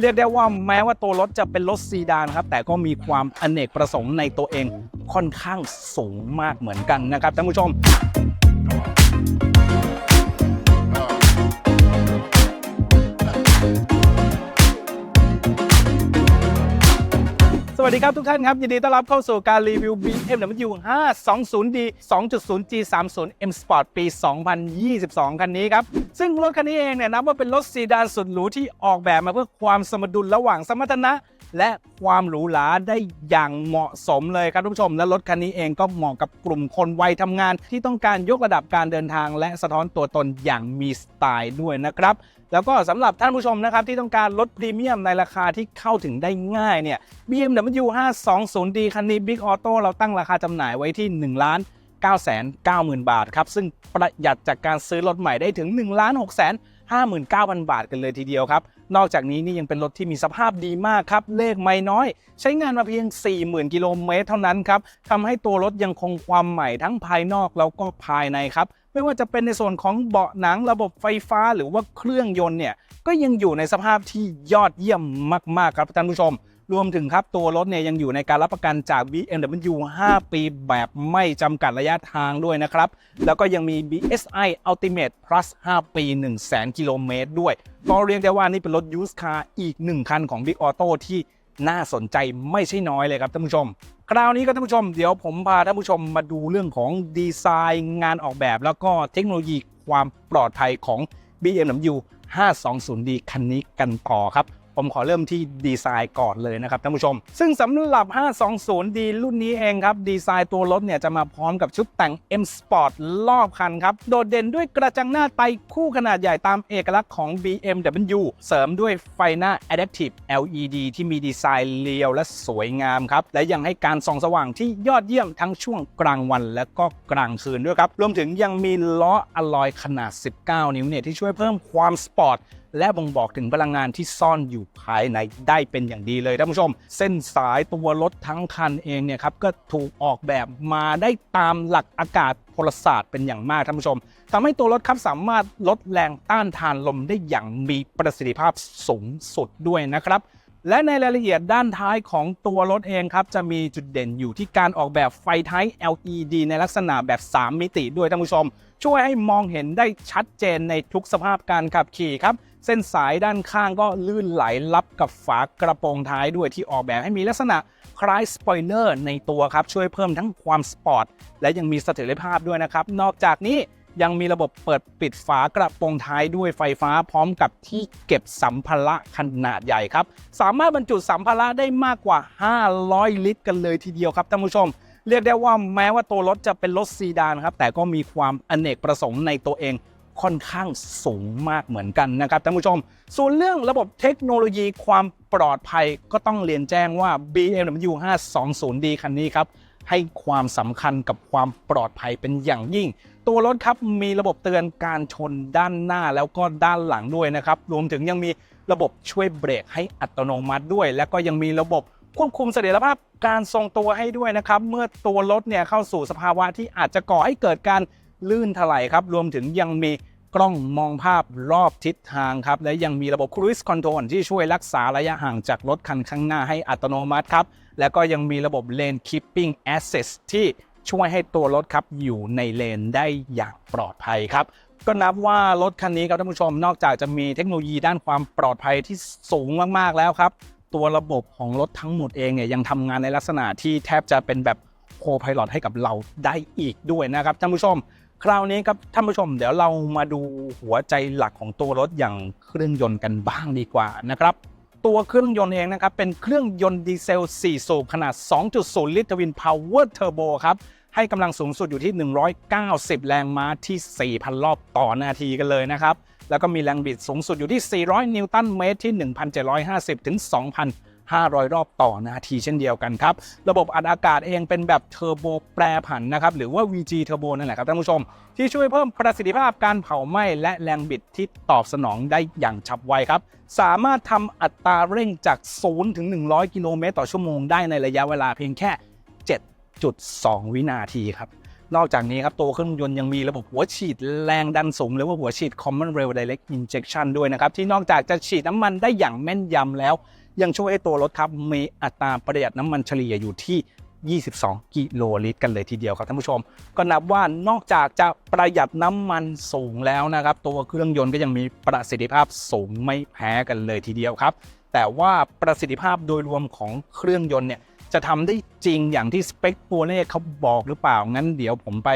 เรียกได้ว่าแม้ว่าตัวรถจะเป็นรถซีดานครับแต่ก็มีความอเนกประสงค์ในตัวเองค่อนข้างสูงมากเหมือนกันนะครับท่านผู้ชม วัสดีครับทุกท่านครับ ยินดีต้อนรับเข้าสู่การรีวิว BMW 520D 2.0 G30 M Sport ปี 2022 คันนี้ครับ ซึ่งรถคันนี้เองเนี่ยนับว่าเป็นรถซีดานสุดหรูที่ออกแบบมาเพื่อความสมดุลระหว่างสมรรถนะ และความหรูหราได้อย่างเหมาะสมเลยครับทุกผู้ชม และรถคันนี้เองก็เหมาะกับกลุ่มคนวัยทำงาน ที่ต้องการยกระดับการเดินทาง และสะท้อนตัวตนอย่างมีสไตล์ด้วยนะครับแล้วก็สำหรับท่านผู้ชมนะครับที่ต้องการลดพรีเมียมในราคาที่เข้าถึงได้ง่ายเนี่ย BMW 520D คันนี้ Big Auto เราตั้งราคาจำหน่ายไว้ที่ 1 ล้าน990,000 บาทครับ ซึ่งประหยัดจากการซื้อรถใหม่ได้ถึง1ล้าน6 59,000 บาทกันเลยทีเดียวครับ นอกจากนี้นี่ยังเป็นรถที่มีสภาพดีมากครับ เลขไม่น้อย ใช้งานมาเพียง 40,000 กิโลเมตรเท่านั้นครับทำให้ตัวรถยังคงความใหม่ทั้งภายนอกแล้วก็ภายในครับไม่ว่าจะเป็นในส่วนของเบาะหนังระบบไฟฟ้าหรือว่าเครื่องยนต์เนี่ยก็ยังอยู่ในสภาพที่ยอดเยี่ยมมากๆครับท่านผู้ชม รวมถึงครับตัวรถเนี่ยยังอยู่ในการรับประกันจาก BMW 5 ปีแบบไม่จำกัดระยะทางด้วยนะครับ แล้วก็ยังมี BSI Ultimate Plus 5 ปี 1 0 0 0 0 0 กิโลเมตรด้วย ก็เรียกได้ว่านี่เป็นรถยูสคาร์อีก 1 คันของ Big Auto ที่น่าสนใจไม่ใช่น้อยเลยครับท่านผู้ชม คราวนี้ก็ท่านผู้ชม เดี๋ยวผมพาท่านผู้ชมมาดูเรื่องของดีไซน์งานออกแบบ แล้วก็เทคโนโลยีความปลอดภัยของ BMW 520D คันนี้กันต่อครับ ผมขอเริ่มที่ดีไซน์ก่อนเลยนะครับท่านผู้ชม ซึ่งสำหรับ 520D รุ่นนี้เองครับ ดีไซน์ตัวรถเนี่ยจะมาพร้อมกับชุดแต่ง M Sport รอบคันครับ โดดเด่นด้วยกระจังหน้าไตคู่ขนาดใหญ่ตามเอกลักษณ์ของ BMW เสริมด้วยไฟหน้า Adaptive LED ที่มีดีไซน์เรียวและสวยงามครับ และยังให้การส่องสว่างที่ยอดเยี่ยมทั้งช่วงกลางวันและก็กลางคืนด้วยครับ รวมถึงยังมีล้ออะลอยขนาด 19 นิ้วเนี่ยที่ช่วยเพิ่มความสปอร์ต และบ่งบอกถึงพลังงานที่ซ่อนอยู่ภายในได้เป็นอย่างดีเลยท่านผู้ชม เส้นสายตัวรถทั้งคันเองเนี่ยครับก็ถูกออกแบบมาได้ตามหลักอากาศพลศาสตร์เป็นอย่างมากท่านผู้ชมทำให้ตัวรถครับสามารถลดแรงต้านทานลมได้อย่างมีประสิทธิภาพสูงสุดด้วยนะครับและในรายละเอียดด้านท้ายของตัวรถเองครับ จะมีจุดเด่นอยู่ที่การออกแบบไฟท้าย LED ในลักษณะแบบ 3 มิติด้วยท่านผู้ชม ช่วยให้มองเห็นได้ชัดเจนในทุกสภาพการขับขี่ครับ เส้นสายด้านข้างก็ลื่นไหลลับกับฝากระโปรงท้ายด้วยที่ออกแบบให้มีลักษณะคล้ายสปอยเลอร์ในตัวครับ ช่วยเพิ่มทั้งความสปอร์ตและยังมีเสถียรภาพด้วยนะครับ นอกจากนี้ยังมีระบบเปิดปิดฝากระโปรงท้ายด้วยไฟฟ้าพร้อมกับที่เก็บสัมภาระขนาดใหญ่ครับ สามารถบรรจุสัมภาระได้มากกว่า 500 ลิตร กันเลยทีเดียวครับท่านผู้ชม เรียกได้ว่าแม้ว่าตัวรถจะเป็นรถซีดานครับแต่ก็มีความอเนกประสงค์ในตัวเอง ค่อนข้างสูงมากเหมือนกันนะครับท่านผู้ชม ส่วนเรื่องระบบเทคโนโลยีความปลอดภัยก็ต้องเรียนแจ้งว่า BMW 520D คันนี้ครับให้ความสำคัญกับความปลอดภัยเป็นอย่างยิ่ง ตัวรถครับมีระบบเตือนการชนด้านหน้าแล้วก็ด้านหลังด้วยนะครับ รวมถึงยังมีระบบช่วยเบรกให้อัตโนมัติด้วย และก็ยังมีระบบควบคุมเสถียรภาพการทรงตัวให้ด้วยนะครับ เมื่อตัวรถเนี่ยเข้าสู่สภาวะที่อาจจะก่อให้เกิดการลื่นถลายครับ รวมถึงยังมี กล้องมองภาพรอบทิศทางครับ และยังมีระบบ Cruise Control ที่ช่วยรักษาระยะห่างจากรถคันข้างหน้าให้อัตโนมัติครับ แล้วก็ยังมีระบบ Lane Keeping Assist ที่ช่วยให้ตัวรถครับอยู่ในเลนได้อย่างปลอดภัยครับ ก็นับว่ารถคันนี้ครับท่านผู้ชมนอกจากจะมีเทคโนโลยีด้านความปลอดภัยที่สูงมากๆแล้วครับ ตัวระบบของรถทั้งหมดเองเนี่ยยังทำงานในลักษณะที่แทบจะเป็นแบบโคพาย o t ให้กับเราได้อีกด้วยนะครับท่านผู้ชม คราวนี้ครับท่านผู้ชมเดี๋ยวเรามาดูหัวใจหลักของตัวรถอย่างเครื่องยนต์กันบ้างดีกว่านะครับตัวเครื่องยนต์เองนะครับเป็นเครื่องยนต์ดีเซล 4 สูบขนาด 2.0 ลิตรวินพาวเวอร์เทอร์โบครับให้กำลังสูงสุดอยู่ที่ 190 แรงม้าที่ 4,000 รอบต่อนาทีกันเลยนะครับ แล้วก็มีแรงบิดสูงสุดอยู่ที่ 400 นิวตันเมตรที่ 1,750 ถึง 500 รอบต่อนาทีเช่นเดียวกันครับ ระบบอัดอากาศเองเป็นแบบเทอร์โบแปรผันนะครับ หรือว่า VG เทอร์โบนั่นแหละครับท่านผู้ชม ที่ช่วยเพิ่มประสิทธิภาพการเผาไหม้และแรงบิดที่ตอบสนองได้อย่างฉับไวครับ สามารถทำอัตราเร่งจาก 0 ถึง 100 กิโลเมตรต่อชั่วโมงได้ในระยะเวลาเพียงแค่ 7.2 วินาทีครับนอกจากนี้ครับตัวเครื่องยนต์ยังมีระบบหัวฉีดแรงดันสูง หรือว่าหัวฉีด Common Rail Direct Injection ด้วยนะครับ ที่นอกจากจะฉีดน้ำมันได้อย่างแม่นยำแล้ว ยังช่วยให้ตัวรถครับมีอัตราประหยัดน้ำมันเฉลี่ยอยู่ที่ 22 กิโลลิตรกันเลยทีเดียวครับท่านผู้ชม ก็นับว่านอกจากจะประหยัดน้ำมันสูงแล้วนะครับ ตัวเครื่องยนต์ก็ยังมีประสิทธิภาพสูงไม่แพ้กันเลยทีเดียวครับ แต่ว่าประสิทธิภาพโดยรวมของเครื่องยนต์เนี่ยจะทำได้จริงอย่างที่สเปคตัวเลขเขาบอกหรือเปล่า งั้นเดี๋ยวผมไป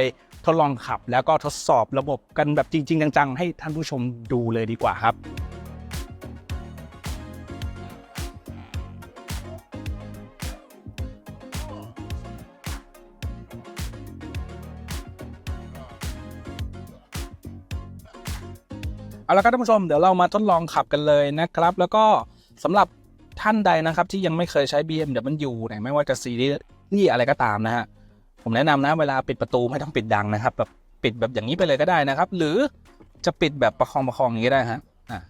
ทดลองขับแล้วก็ทดสอบระบบกันแบบจริง ๆ จัง ๆ ให้ท่านผู้ชมดูเลยดีกว่าครับ เอาละครับท่านผู้ชมเดี๋ยวเรามาทดลองขับกันเลยนะครับ แล้วก็สำหรับท่านใดนะครับที่ยังไม่เคยใช้ BMW เนี่ยไม่ว่าจะซีรีส์อะไรก็ตามนะฮะผมแนะนำนะเวลาปิดประตูไม่ต้องปิดดังนะครับแบบปิดแบบอย่างนี้ไปเลยก็ได้นะครับ หรือจะปิดแบบประคองประคองอย่างนี้ได้ฮะอะ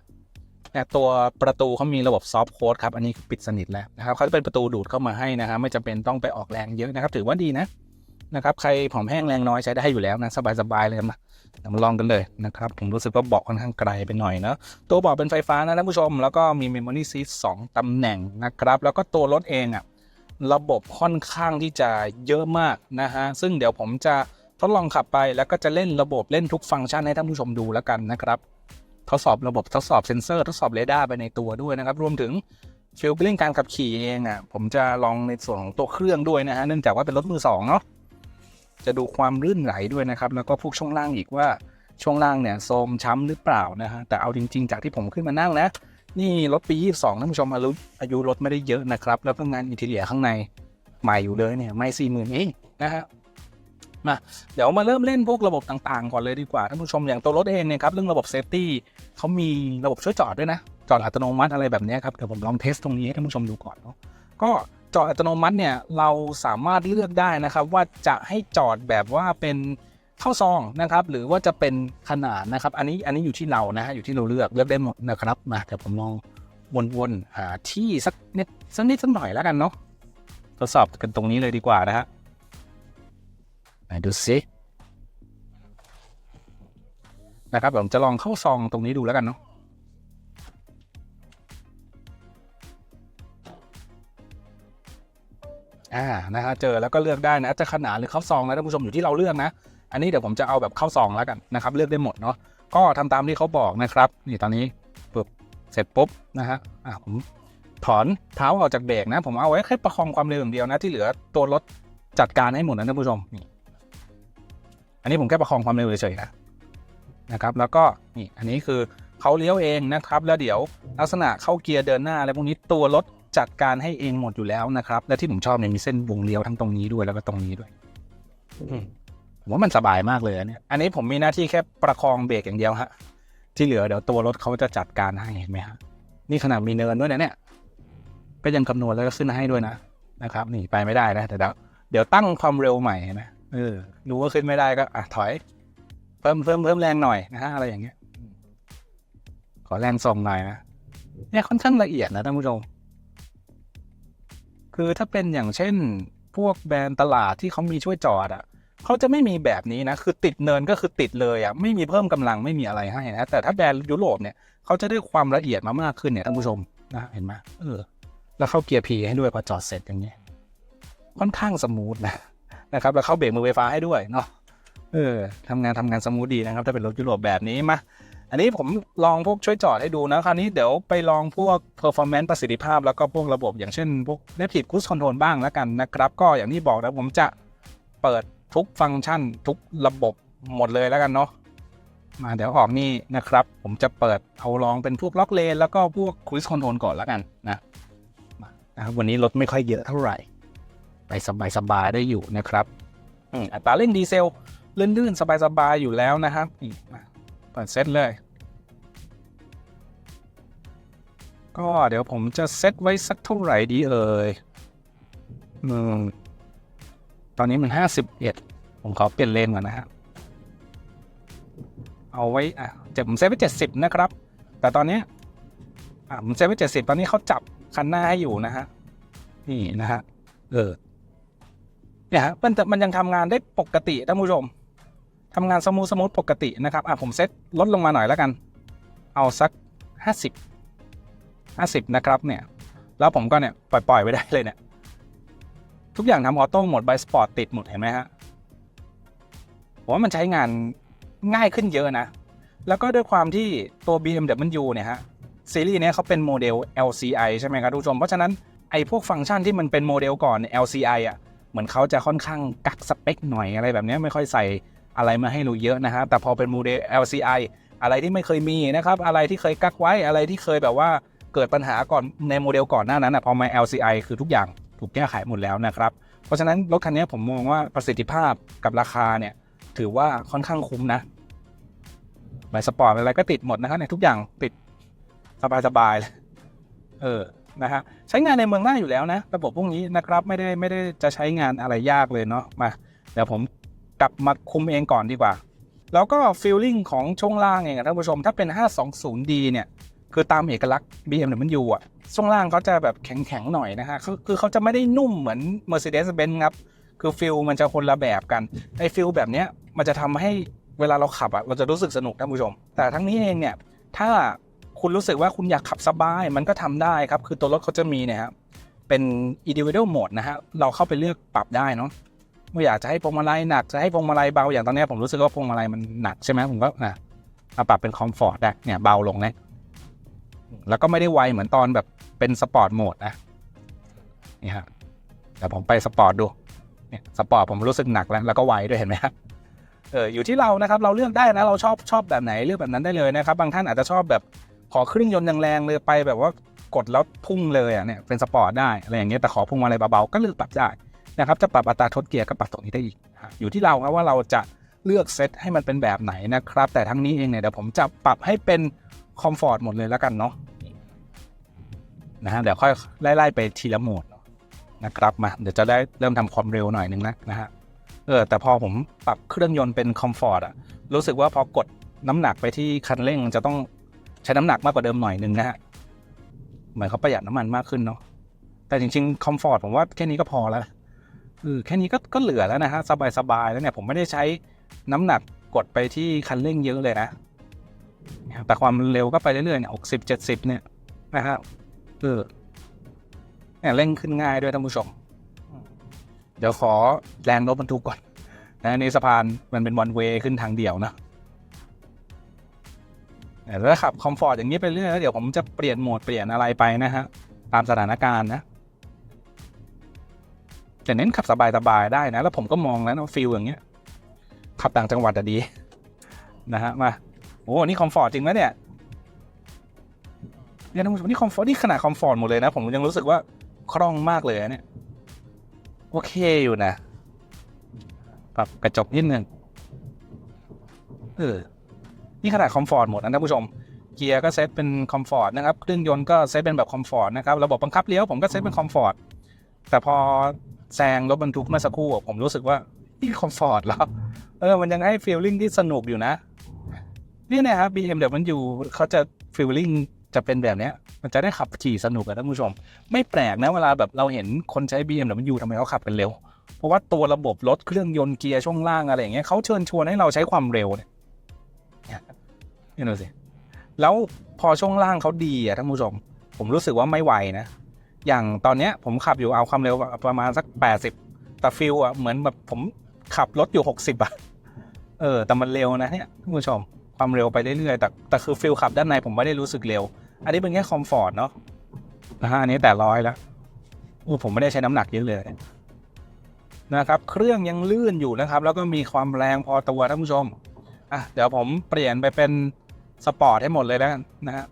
แต่ตัวประตูเขามีระบบซอฟต์โค้ดครับ อันนี้ปิดสนิทแล้วนะครับเขาจะเป็นประตูดูดเข้ามาให้นะครับ ไม่จำเป็นต้องไปออกแรงเยอะนะครับ ถือว่าดีนะ นะครับใครผอมแห้งแรงน้อยใช้ได้อยู่แล้วนะสบายๆเลยมาเดี๋ยวมาลองกันเลยนะครับ ผมรู้สึกว่าเบาะค่อนข้างไกลไปหน่อยเนอะตัวเบาะเป็นไฟฟ้านะท่านผู้ชม แล้วก็มี Memory Seat 2ตำแหน่งนะครับ แล้วก็ตัวรถเองอะระบบค่อนข้างที่จะเยอะมากนะฮะซึ่งเดี๋ยวผมจะทดลองขับไปแล้วก็จะเล่นระบบเล่นทุกฟังก์ชันให้ท่านผู้ชมดูแล้วกันนะครับทดสอบระบบทดสอบเซ็นเซอร์ ทดสอบเรดาร์ไปในตัวด้วยนะครับรวมถึงฟิลลิ่งการขับขี่เองอะผมจะลองในส่วนของตัวเครื่องด้วยนะฮะเนื่องจากว่าเป็นรถมือสองเนาะ จะดูความลื่นไหลด้วยนะครับ แล้วก็พวกช่วงล่างอีกว่าช่วงล่างเนี่ยโทมช้ำหรือเปล่านะฮะแต่เอาจริง ๆ จากที่ผมขึ้นมานั่งนะ นี่รถปี 22ท่านผู้ชมอายุอายุรถไม่ได้เยอะนะครับ แล้วก็งานอินทีเรียข้างในใหม่อยู่เลยเนี่ยไม่สี่หมื่นเองนะฮะมาเดี๋ยวมาเริ่มเล่นพวกระบบต่างๆ ก่อนเลยดีกว่าท่านผู้ชมอย่างตัวรถเองเนี่ยครับเรื่องระบบเซฟตี้เขามีระบบช่วยจอดด้วยนะ จอดอัตโนมัติอะไรแบบนี้ครับเดี๋ยวผมลองเทสตรงนี้ให้ท่านผู้ชมดูก่อนเนาะก็ จอดอัตโนมัติเนี่ยเราสามารถเลือกได้นะครับว่าจะให้จอดแบบว่าเป็นเข้าซองนะครับหรือว่าจะเป็นขนาดนะครับ อันนี้อันนี้อยู่ที่เรานะฮะอยู่ที่เราเลือกเลือกได้หมดนะครับมาแต่ผมลองวนๆหาที่สักนิดสักนิดสักหน่อยแล้วกันเนาะทดสอบกันตรงนี้เลยดีกว่านะฮะไหนดูสินะครับผมจะลองเข้าซองตรงนี้ดูแล้วกันเนาะ อ่านะฮะเจอแล้วก็เลือกได้นะจะขนาดหรือเข้าซองนะท่านผู้ชมอยู่ที่เราเลือกนะ อันนี้เดี๋ยวผมจะเอาแบบเข้าซองแล้วกันนะครับเลือกได้หมดเนาะก็ทำตามที่เขาบอกนะครับ นี่ตอนนี้ปึ๊บเสร็จปุ๊บนะฮะอะผมถอนเท้าออกจากเบรกนะ ผมเอาไว้แค่ประคองความเร็วอย่างเดียวนะที่เหลือตัวรถจัดการให้หมดนะท่านผู้ชมนี่อันนี้ผมแค่ประคองความเร็วเฉยๆนะนะครับ แล้วก็นี่อันนี้คือเขาเลี้ยวเองนะครับ แล้วเดี๋ยวลักษณะเข้าเกียร์เดินหน้าอะไรพวกนี้ตัวรถ จัดการให้เองหมดอยู่แล้วนะครับ และที่ผมชอบเนี่ยมีเส้นวงเลี้ยวทั้งตรงนี้ด้วยแล้วก็ตรงนี้ด้วยอืมผมว่ามันสบายมากเลยอันเนี่ยอันนี้ผมมีหน้าที่แค่ประคองเบรกอย่างเดียวฮะที่เหลือเดี๋ยวตัวรถเขาจะจัดการให้เห็นไหมฮะนี่ขนาดมีเนินด้วยนะเนี่ยก็ยังคำนวณแล้วก็ขึ้นให้ด้วยนะนะครับนี่ไปไม่ได้นะแต่เดี๋ยวเดี๋ยวตั้งความเร็วใหม่นะเออรู้ว่าขึ้นไม่ได้ก็อะถอย เพิ่มเพิ่มเพิ่มแรงหน่อยนะฮะอะไรอย่างเงี้ย ขอแรงส่งหน่อยนะเนี่ยค่อนข้างละเอียดนะท่านผู้ชม คือถ้าเป็นอย่างเช่น พวกแบรนด์ตลาดที่เขามีช่วยจอดอะเขาจะไม่มีแบบนี้นะ คือติดเนินก็คือติดเลยอะไม่มีเพิ่มกำลังไม่มีอะไรให้นะ แต่ถ้าแบรนด์ยุโรปเนี่ยเขาจะได้ความละเอียดมามากขึ้นเนี่ยท่านผู้ชมนะเห็นไหมเออแล้วเข้าเกียร์พีให้ด้วยพอจอดเสร็จอย่างเงี้ยค่อนข้างสมูทนะนะครับแล้วเข้าเบรกมือไฟฟ้าให้ด้วยเนาะเออทำงานทำงานสมูทดีนะครับ ถ้าเป็นรถยุโรปแบบนี้มา อันนี้ผมลองพวกช่วยจอดให้ดูนะ คราวนี้เดี๋ยวไปลองพวก performance ประสิทธิภาพ แล้วก็พวกระบบอย่างเช่นพวก Adaptive Cruise Control บ้างแล้วกันนะครับ ก็อย่างที่บอกนะผมจะเปิดทุกฟังก์ชัน ทุกระบบหมดเลยแล้วกันเนาะมาเดี๋ยวออกนี่นะครับ ผมจะเปิดเอาลองเป็นพวกล็อกเลนแล้วก็พวก Cruise Control ก่อนแล้วกันนะนะครับวันนี้รถไม่ค่อยเยอะเท่าไหร่ ไปสบายๆได้อยู่นะครับอืมอัตราเร่งดีเซลลื่นๆสบายๆอยู่แล้วนะครับนี่มา เปิดเซตเลย ก็เดี๋ยวผมจะเซตไว้สักเท่าไหร่ดีเอ่ยอืมตอนนี้มันห้าสิบเอ็ดผมขอเปลี่ยนเลนก่อนนะฮะเอาไว้ อะเจ็บผมเซตไว้เจ็ดสิบนะครับ แต่ตอนนี้อะผมเซตไว้เจ็ดสิบตอนนี้เขาจับคันหน้าให้อยู่นะฮะ นี่นะฮะ เออ เนี่ยฮะมันจะมันยังทำงานได้ปกติท่านผู้ชม ทำงานสมูทสมูทปกตินะครับอะผมเซตลดลงมาหน่อยแล้วกัน เอาสัก 50 50 นะครับเนี่ย แล้วผมก็เนี่ย ปล่อยปล่อยๆไว้ได้เลยเนี่ย ทุกอย่างทำออโต้โหมดไบสปอร์ตติดหมดเห็นไหมฮะผมว่ามันใช้งานง่ายขึ้นเยอะนะ แล้วก็ด้วยความที่ตัว BMW เนี่ยฮะซีรีส์เนี้ยเขาเป็นโมเดล LCI ใช่ไหมครับทุกชม เพราะฉะนั้นไอ้พวกฟังก์ชันที่มันเป็นโมเดลก่อน LCI อะ เหมือนเขาจะค่อนข้างกักสเปคหน่อยอะไรแบบนี้ไม่ค่อยใส่ อะไรมาให้เราเยอะนะฮะแต่พอเป็นโมเดล LCI อะไรที่ไม่เคยมีนะครับ อะไรที่เคยกักไว้ อะไรที่เคยแบบว่าเกิดปัญหาก่อนในโมเดลก่อนหน้านั้นอะพอมา LCI คือทุกอย่างถูกแก้ไขหมดแล้วนะครับ เพราะฉะนั้นรถคันนี้ผมมองว่าประสิทธิภาพกับราคาเนี่ยถือว่าค่อนข้างคุ้มนะใบสปอร์ตอะไรก็ติดหมดนะครับเนี่ยทุกอย่างติดสบายๆเลยเออนะฮะใช้งานในเมืองได้อยู่แล้วนะ ระบบพวกนี้นะครับไม่ได้ไม่ได้จะใช้งานอะไรยากเลยเนาะมาเดี๋ยวผม ลับมาคุมเองก่อนดีกว่า แล้วก็ฟีลลิ่งของช่วงล่างเองท่านผู้ชมถ้าเป็น 520D เนี่ยคือตามเอกลักษณ์ BMW อะช่วงล่างเขาจะแบบแข็งๆหน่อยนะฮะคือคือเขาจะไม่ได้นุ่มเหมือน Mercedes-Benz ครับ คือฟิลมันจะคนละแบบกันไอ้ฟิลแบบเนี้ยมันจะทำให้เวลาเราขับอะเราจะรู้สึกสนุกท่านผู้ชม แต่ทั้งนี้เองเนี่ยถ้าคุณรู้สึกว่าคุณอยากขับสบายมันก็ทำได้ครับ คือตัวรถเขาจะมีเนี่ยครับเป็น individual mode นะฮะเราเข้าไปเลือกปรับได้เนาะ ว่อยากจะให้พวงมาลัยหนักจะให้พวงมาลัยเบาอย่างตอนนี้ผมรู้สึกว่าพวงมาลัยมันหนักใช่ไหมผมก็อะมาปรับเป็นคอมฟอร์ตได้เนี่ยเบาลงนะแล้วก็ไม่ได้ไวเหมือนตอนแบบเป็นสปอร์ตโหมดนะนี่ฮะเดี๋ยวผมไปสปอร์ตดูเนี่ยสปอร์ตผมรู้สึกหนักแล้วแล้วก็ไวด้วยเห็นไหมครับเอออยู่ที่เรานะครับเราเลือกได้นะเราชอบชอบแบบไหนเลือกแบบนั้นได้เลยนะครับ บางท่านอาจจะชอบแบบขอเครื่องยนต์แรงๆเลยไปแบบว่ากดแล้วพุ่งเลยอะเนี่ยเป็นสปอร์ตได้อะไรอย่างเงี้ยแต่ขอพุ่งมาอะไรเบาๆก็เลือกปรับได้ นะครับจะปรับอัตราทดเกียร์ก็ปรับตรงนี้ได้อีก อยู่ที่เราครับว่าเราจะเลือกเซตให้มันเป็นแบบไหนนะครับ แต่ทั้งนี้เองเนี่ยเดี๋ยวผมจะปรับให้เป็นคอมฟอร์ตหมดเลยแล้วกันเนาะนะฮะเดี๋ยวค่อยไล่ๆไปทีละโหมดนะครับมาเดี๋ยวจะได้เริ่มทำความเร็วหน่อยนึงนะนะฮะเออแต่พอผมปรับเครื่องยนต์เป็นคอมฟอร์ตอะรู้สึกว่าพอกดน้ำหนักไปที่คันเร่งจะต้องใช้น้ำหนักมากกว่าเดิมหน่อยนึงนะฮะเหมือนเขาประหยัดน้ำมันมากขึ้นเนาะแต่จริงๆคอมฟอร์ตผมว่าแค่นี้ก็พอแล้ว เออแค่นี้ก็ก็เหลือแล้วนะฮะสบายๆแล้วเนี่ยผมไม่ได้ใช้น้ำหนักกดไปที่คันเร่งเยอะเลยนะแต่ความเร็วก็ไปเรื่อยๆเนี่ยหกสิบเจ็ดสิบเนี่ยนะฮะเออเนี่ยเร่งขึ้นง่ายด้วยท่านผู้ชม เดี๋ยวขอแรงรถบรรทุกก่อนนะอันนี่สะพานมันเป็นวันเวย์ขึ้นทางเดี่ยวนะแต่ถ้าขับคอมฟอร์ตอย่างนี้ไปเรื่อยแล้วเดี๋ยวผมจะเปลี่ยนโหมดเปลี่ยนอะไรไปนะฮะตามสถานการณ์นะ แต่เน้นขับสบายๆได้นะ แล้วผมก็มองแล้วนะฟิลอย่างเงี้ย ขับต่างจังหวัดอะดีนะฮะมาโอ้นี่คอมฟอร์ตจริงไหมเนี่ยเนี่ยท่านผู้ชมนี่คอมฟอร์ตนี่ขนาดคอมฟอร์ตหมดเลยนะ ผมยังรู้สึกว่าคล่องมากเลยเนี่ย โอเคอยู่นะปรับกระจกนิดนึงเออนี่ขนาดคอมฟอร์ตหมดนะท่านผู้ชมเกียร์ก็เซตเป็นคอมฟอร์ตนะครับเครื่องยนต์ก็เซตเป็นแบบคอมฟอร์ตนะครับระบบบังคับเลี้ยวผมก็เซตเป็นคอมฟอร์ตแต่พอ แซงรถบรรทุกเมื่อสักครู่ผมรู้สึกว่านี่คอมฟอร์ตแล้ว เออ มันยังให้ฟีลลิ่งที่สนุกอยู่นะ นี่นะครับ BMW เขาจะฟีลลิ่งจะเป็นแบบเนี้ยมันจะได้ขับขี่สนุกอะท่านผู้ชม ไม่แปลกนะเวลาแบบเราเห็นคนใช้ BMW ทำไมเขาขับกันเร็ว เพราะว่าตัวระบบรถเครื่องยนต์เกียร์ช่วงล่างอะไรอย่างเงี้ยเขาเชิญชวนให้เราใช้ความเร็วเนี่ยนี่ยนี่ดูสิแล้วพอช่วงล่างเขาดีอะท่านผู้ชม ผมรู้สึกว่าไม่ไหวนะ อย่างตอนเนี้ยผมขับอยู่เอาความเร็วประมาณสัก 80 แต่ฟิลอะเหมือนแบบผมขับรถอยู่ 60อะเออแต่มันเร็วนะเนี่ยท่านผู้ชมความเร็วไปเรื่อยๆแต่แต่คือฟิลขับด้านในผมไม่ได้รู้สึกเร็ว อันนี้เป็นแค่คอมฟอร์ตเนาะนะฮะอันนี้แต่ร้อยแล้วโอ้ผมไม่ได้ใช้น้ำหนักเยอะเลยนะครับ เครื่องยังลื่นอยู่นะครับ แล้วก็มีความแรงพอตัวท่านผู้ชมอะเดี๋ยวผมเปลี่ยนไปเป็นสปอร์ตให้หมดเลยแล้วกันนะฮะ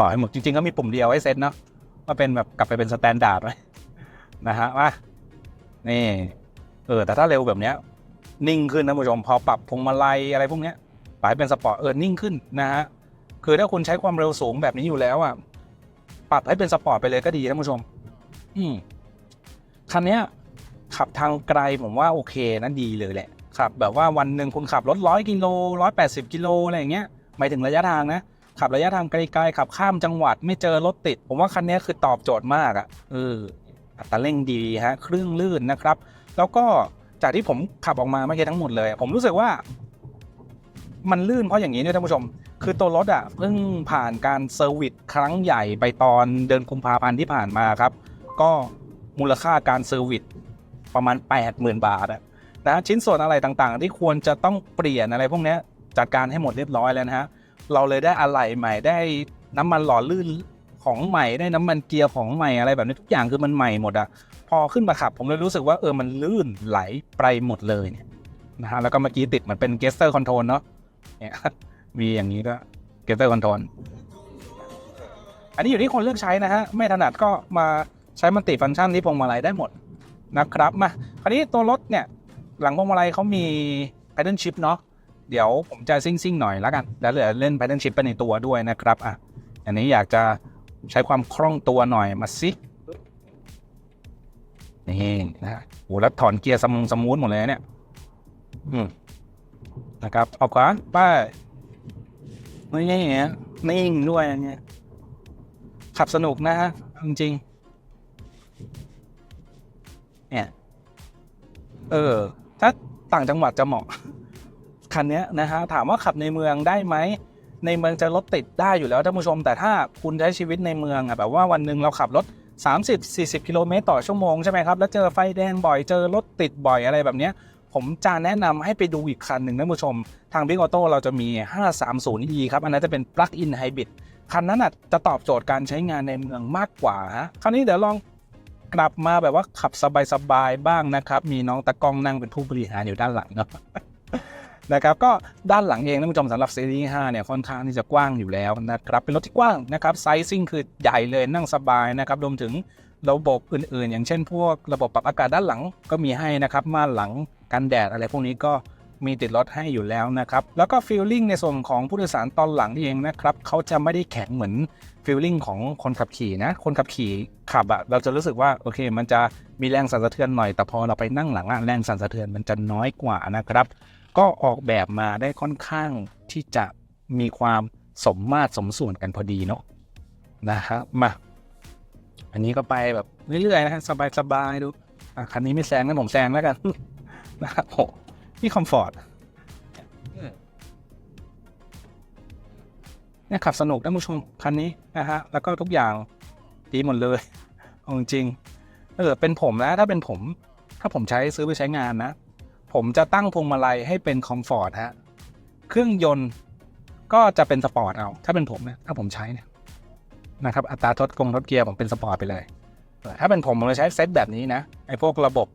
ปล่อยให้หมดจริงๆก็มีปุ่มเดียวให้เซ็ตเนาะว่าเป็นแบบกลับไปเป็นสแตนดาร์ดไว้นะฮะมานี่เออแต่ถ้าเร็วแบบเนี้ยนิ่งขึ้นนะผู้ชมพอปรับพวงมาลัยอะไรพวกเนี้ยปล่อยเป็นสปอร์ตเออนิ่งขึ้นนะฮะคือถ้าคุณใช้ความเร็วสูงแบบนี้อยู่แล้วอะปรับให้เป็นสปอร์ตไปเลยก็ดีท่านผู้ชม อืมคันเนี้ยขับทางไกลผมว่าโอเคนะดีเลยแหละขับแบบว่าวันหนึ่งคุณขับรถร้อยกิโลร้อยแปดสิบกิโลอะไรอย่างเงี้ยหมายถึงระยะทางนะ ขับระยะทางไกลๆขับข้ามจังหวัดไม่เจอรถติด ผมว่าคันนี้คือตอบโจทย์มากอะเอออัตราเร่งดีฮะเครื่องลื่นนะครับ แล้วก็จากที่ผมขับออกมาเมื่อกี้ทั้งหมดเลย ผมรู้สึกว่า มันลื่นเพราะอย่างนี้ด้วยท่านผู้ชม คือตัวรถอะเพิ่งผ่านการเซอร์วิสครั้งใหญ่ไปตอนเดือนกุมภาพันธ์ที่ผ่านมาครับ ก็มูลค่าการเซอร์วิสประมาณ 80,000 บาทอะนะชิ้นส่วนอะไรต่างๆ ที่ควรจะต้องเปลี่ยนอะไรพวกนี้จัดการให้หมดเรียบร้อยแล้วนะฮะ เราเลยได้อะไหล่ใหม่ได้น้ำมันหล่อลื่นของใหม่ได้น้ำมันเกียร์ของใหม่อะไรแบบนี้ทุกอย่างคือมันใหม่หมดอะพอขึ้นมาขับ ผมเลยรู้สึกว่าเออมันลื่นไหลไปหมดเลยเนี่ยนะฮะแล้วก็เมื่อกี้ติดเหมือนเป็นเกสเตอร์คอนโทรลเนาะเนี่ยมีอย่างนี้ก็เกสเตอร์คอนโทรลอันนี้อยู่ที่คนเลือกใช้นะฮะ ไม่ถนัดก็มาใช้มันติฟังก์ชันที่พวงมาลัยได้หมดนะครับมาคราวนี้ตัวรถเนี่ย หลังพวงมาลัยเขามี paddle shift เนาะ เดี๋ยวผมจะซิ่งซิ่งๆหน่อยแล้วกัน แล้วเหลือเล่น paddle shift ไปในตัวด้วยนะครับอะอันนี้อยากจะใช้ความคล่องตัวหน่อยมาสินี่นะฮะโหแล้วถอนเกียร์สมงสมูทหมดเลยเนี่ย อืมนะครับออกขวาป้าไม่ใช่อย่างเงี้ยนิ่งด้วยอันเนี้ยขับสนุกนะฮะจริงๆเนี่ย เออ ถ้าต่างจังหวัดจะเหมาะ คันนี้นะฮะถามว่าขับในเมืองได้ไหมในเมืองจะรถติดได้อยู่แล้วท่านผู้ชม แต่ถ้าคุณใช้ชีวิตในเมืองอะแบบว่าวันหนึ่งเราขับรถ 30-40 กิโลเมตรต่อชั่วโมงใช่ไหมครับแล้วเจอไฟแดงบ่อยเจอรถติดบ่อยอะไรแบบเนี้ยผมจะแนะนำให้ไปดูอีกคันหนึ่งท่านผู้ชม ทาง Big Auto เราจะมี 530e ครับอันนั้นจะเป็น Plug-in Hybrid คันนั้นอะจะตอบโจทย์การใช้งานในเมืองมากกว่าฮะคราวนี้เดี๋ยวลองกลับมาแบบว่าขับสบายๆบ้างนะครับ มีน้องตะกองนั่งเป็นผู้บริหารอยู่ด้านหลังเนาะ นะครับก็ด้านหลังเองท่านผู้ชมสำหรับซีรีส์5เนี่ยค่อนข้างที่จะกว้างอยู่แล้วนะครับเป็นรถที่กว้างนะครับไซซิ่งคือใหญ่เลยนั่งสบายนะครับรวมถึงระบบอื่นๆ อย่างเช่น พวกระบบปรับอากาศด้านหลังก็มีให้นะครับม่านหลังกันแดดอะไรพวกนี้ก็มีติดรถให้อยู่แล้วนะครับ แล้วก็ฟีลลิ่งในส่วนของผู้โดยสารตอนหลังเองนะครับเขาจะไม่ได้แข็งเหมือนฟีลลิ่งของคนขับขี่นะ คนขับขี่ขับอะเราจะรู้สึกว่าโอเค มันจะมีแรงสั่นสะเทือนหน่อยแต่พอเราไปนั่งหลังอะแรงสั่นสะเทือนมันจะน้อยกว่านะครับ ก็ออกแบบมาได้ค่อนข้างที่จะมีความสมมาตรสมส่วนกันพอดีเนาะนะครับมาอันนี้ก็ไปแบบเรื่อยๆนะฮะสบายๆดูอะคันนี้ไม่แซงนะผมแซงแล้วกันนะครับโหนี่คอมฟอร์ตเนี่ยขับสนุกท่านผู้ชมคันนี้นะฮะแล้วก็ทุกอย่างดีหมดเลยเอาจริงเออเป็นผมนะถ้าเป็นผม ถ้าผมใช้ซื้อไปใช้งานนะ ผมจะตั้งพวงมาลัยให้เป็นคอมฟอร์ตฮะ เครื่องยนต์ก็จะเป็นสปอร์ตเอา ถ้าเป็นผมนะถ้าผมใช้เนี่ยนะครับ อัตราทดกงทดเกียร์ผมเป็นสปอร์ตไปเลย ถ้าเป็นผมผมจะใช้เซตแบบนี้นะ ไอ้พวกระบบ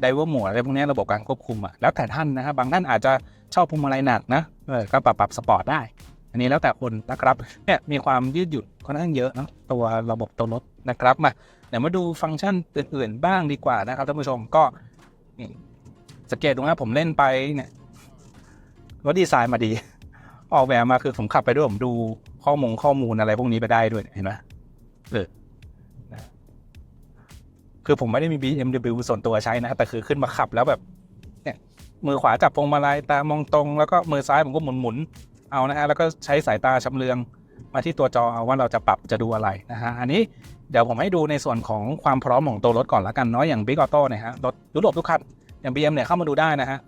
ไดเวอร์หมดอะไรพวกนี้ระบบการควบคุมอะแล้วแต่ท่านนะครับบางท่านอาจจะชอบพวงมาลัยหนักนะเออก็ปรับปรับสปอร์ตได้ อันนี้แล้วแต่คนนะครับเนี่ยมีความยืดหยุ่นค่อนข้างเยอะนะตัวระบบตัวรถนะครับมาเดี๋ยวมาดูฟังก์ชันอื่นๆบ้างดีกว่านะครับท่านผู้ชมก็ สังเกตดูนะผมเล่นไปเนี่ยรถดีไซน์มาดี ออกแบบมาคือผมขับไปด้วยผมดูข้อมูลข้อมูลอะไรพวกนี้ไปได้ด้วยเห็นไหมเออคือผมไม่ได้มี BMW ส่วนตัวใช้นะ แต่คือขึ้นมาขับแล้วแบบ เนี่ย มือขวาจับพวงมาลัยตามองตรง แล้วก็มือซ้ายผมก็หมุนหมุนๆเอานะฮะแล้วก็ใช้สายตาชำเลืองมาที่ตัวจอเอาว่าเราจะปรับจะดูอะไรนะฮะอันนี้เดี๋ยวผมให้ดูในส่วนของความพร้อมของตัวรถก่อนละกันเนาะอย่าง Big Auto เนี่ยฮะรถยุโรปทุกคัน อย่าง BM เนี่ยเข้ามาดูได้นะฮะ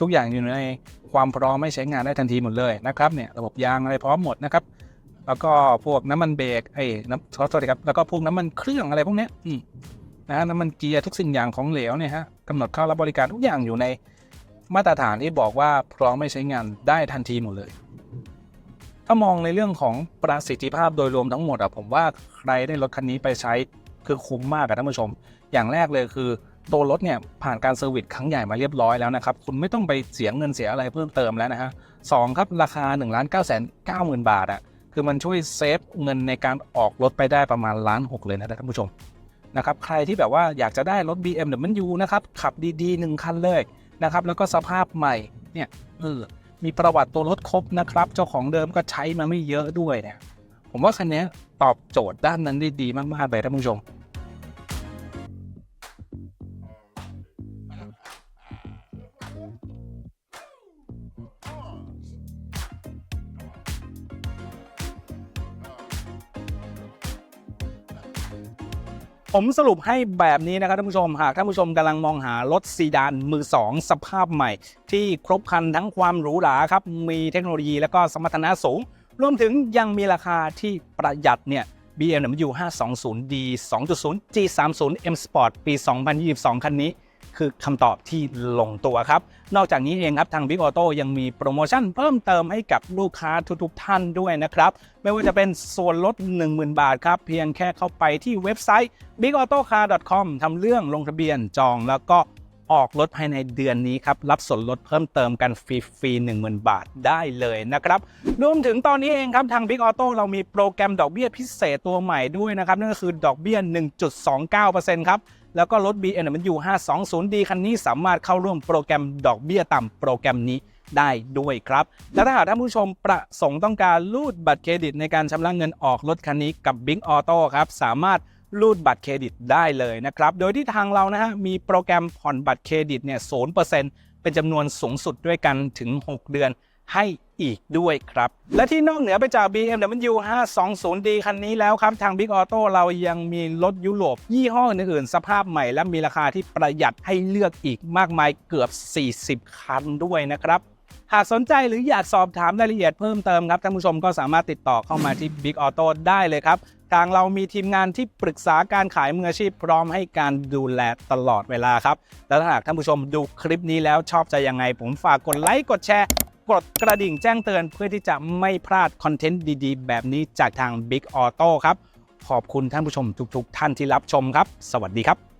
ทุกอย่างอยู่ในความพร้อมไม่ใช้งานได้ทันทีหมดเลยนะครับเนี่ยระบบยางอะไรพร้อมหมดนะครับแล้วก็พวกน้ำมันเบรกไอ้น้ำขอโทษครับแล้วก็พวกน้ำมันเครื่องอะไรพวกเนี้ยนะฮะน้ำมันเกียร์ทุกสิ่งอย่างของเหลวเนี่ยฮะกำหนดเข้ารับบริการทุกอย่างอยู่ในมาตรฐานที่บอกว่าพร้อมไม่ใช้งานได้ทันทีหมดเลย ถ้ามองในเรื่องของประสิทธิภาพโดยรวมทั้งหมดอะผมว่าใครได้รถคันนี้ไปใช้คือคุ้มมากอะท่านผู้ชม อย่างแรกเลยคือ ตัวรถเนี่ยผ่านการเซอร์วิสครั้งใหญ่มาเรียบร้อยแล้วนะครับ คุณไม่ต้องไปเสียเงินเสียอะไรเพิ่มเติมแล้วนะฮะสองครับราคา1นึ่งล้านเก้าแสนเก้าหมื่นบาทอะคือมันช่วยเซฟเงินในการออกรถไปได้ประมาณล้านหกเลยนะท่านผู้ชมนะครับใครที่แบบว่าอยากจะได้รถ BMW นะครับขับดีๆหนึ่งคันเลยนะครับแล้วก็สภาพใหม่เนี่ยเออมีประวัติตัวรถครบนะครับเจ้าของเดิมก็ใช้มาไม่เยอะด้วยเนี่ยผมว่าคันนี้ตอบโจทย์ด้านนั้นได้ดีมากๆเลยท่านผู้ชม ผมสรุปให้แบบนี้นะครับท่านผู้ชมหากท่านผู้ชมกำลังมองหารถซีดานมือ 2 สภาพใหม่ ที่ครบครันทั้งความหรูหราครับ มีเทคโนโลยีและก็สมรรถนะสูง รวมถึงยังมีราคาที่ประหยัดเนี่ย BMW 520D 2.0 G30 M Sport ปี 2022 คันนี้ คือคำตอบที่ลงตัวครับ นอกจากนี้เองครับทาง Big Auto ยังมีโปรโมชั่นเพิ่มเติมให้กับลูกค้าทุกๆท่านด้วยนะครับ ไม่ว่าจะเป็นส่วนลด 10,000 บาทครับ เพียงแค่เข้าไปที่เว็บไซต์ bigautocar.com ทำเรื่องลงทะเบียนจองแล้วก็ออกรถภายในเดือนนี้ครับ รับส่วนลดเพิ่มเติมกันฟรีๆ10,000 บาทได้เลยนะครับ รวมถึงตอนนี้เองครับ ทาง Big Auto เรามีโปรแกรมดอกเบี้ยพิเศษตัวใหม่ด้วยนะครับ นั่นก็คือดอกเบี้ย 1.29%ครับ แล้วก็รถ BMW 520D คันนี้สามารถเข้าร่วมโปรแกรมดอกเบี้ยต่ำโปรแกรมนี้ได้ด้วยครับ และถ้าหากท่านผู้ชมประสงค์ต้องการรูดบัตรเครดิตในการชำระเงินออกรถคันนี้กับ Big Auto ครับสามารถรูดบัตรเครดิตได้เลยนะครับ โดยที่ทางเรานะฮะมีโปรแกรมผ่อนบัตรเครดิตเนี่ย0%เป็นจำนวนสูงสุดด้วยกันถึง 6 เดือน ให้อีกด้วยครับ และที่นอกเหนือไปจาก BMW 520D คันนี้แล้วครับ ทาง Big Auto เรายังมีรถยุโรป ยี่ห้ออื่นๆสภาพใหม่และมีราคาที่ประหยัดให้เลือกอีกมากมายเกือบ 40 คันด้วยนะครับ หากสนใจหรืออยากสอบถามรายละเอียดเพิ่มเติมครับท่านผู้ชมก็สามารถติดต่อเข้ามาที่ Big Auto ได้เลยครับ ทางเรามีทีมงานที่ปรึกษาการขายมืออาชีพพร้อมให้การดูแลตลอดเวลาครับ และถ้าหากท่านผู้ชมดูคลิปนี้แล้วชอบใจยังไง ผมฝากกดไลค์กดแชร์ กดกระดิ่งแจ้งเตือนเพื่อที่จะไม่พลาดคอนเทนต์ดีๆ แบบนี้จากทาง Big Auto ครับ ขอบคุณท่านผู้ชมทุกๆ ท่านที่รับชมครับ สวัสดีครับ